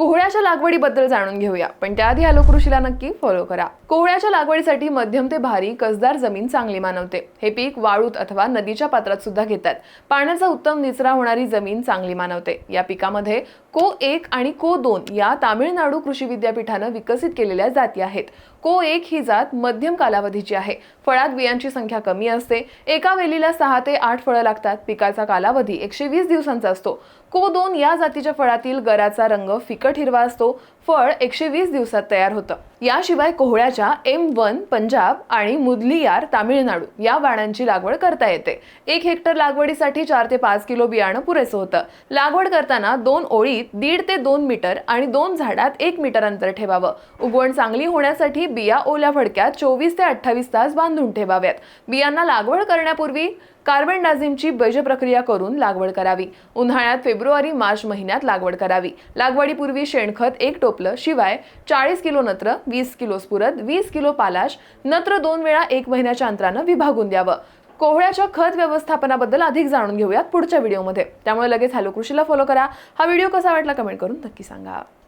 कोहळ्याच्या लागवडीबद्दल जाणून घेऊया. पण त्याआधी आलो कृषीला नक्की फॉलो करा. कोहळ्याच्या लागवडीसाठी मध्यम ते भारी कसदार जमीन चांगली मानवते. हे पीक वाळूत अथवा नदीच्या पात्रात सुद्धा घेतात. पाण्याचा उत्तम निचरा होणारी जमीन चांगली मानवते. या पिकामध्ये को एक आणि को दोन या तामिळनाडू कृषी विद्यापीठानं विकसित केलेल्या जाती आहेत. को एक ही जात मध्यम कालावधीची आहे. फळात बियांची संख्या कमी असते. एका वेलीला सहा ते आठ फळं लागतात. पिकाचा कालावधी एकशे वीस दिवसांचा असतो. को दोन या जातीच्या फळातील गराचा रंग फिकट हिरवा असतो. फळ एकशे वीस दिवसात तयार होतं. याशिवाय कोहळ्याच्या एम वन पंजाब आणि मुदलियार तामिळनाडू या वाणांची लागवड करता येते. एक हेक्टर लागवडीसाठी चार ते पाच किलो बियाणं पुरेसं होतं. लागवड करताना दोन ओळीत दीड ते दोन मीटर आणि दोन झाडात एक मीटर अंतर ठेवावं. उगवण चांगली होण्यासाठी बिया ओल्या फडक्यात चोवीस ते अठ्ठावीस तास बांधून ठेवाव्यात. बियांना लागवड करण्यापूर्वी कार्बन डाझिमची बीज प्रक्रिया करून लागवड करावी. उन्हाळ्यात फेब्रुवारी मार्च महिन्यात लागवड करावी. लागवडीपूर्वी शेणखत एक टोपलं शिवाय चाळीस किलो नत्र वीस किलो स्फुरद वीस किलो पालाश नत्र दोन वेळा एक महिन्याच्या अंतरानं विभागून द्यावं. कोहळ्याच्या खत व्यवस्थापनाबद्दल अधिक जाणून घेऊयात पुढच्या व्हिडिओमध्ये. त्यामुळे लगेच हॅलो कृषीला फॉलो करा. हा व्हिडिओ कसा वाटला कमेंट करून नक्की सांगा.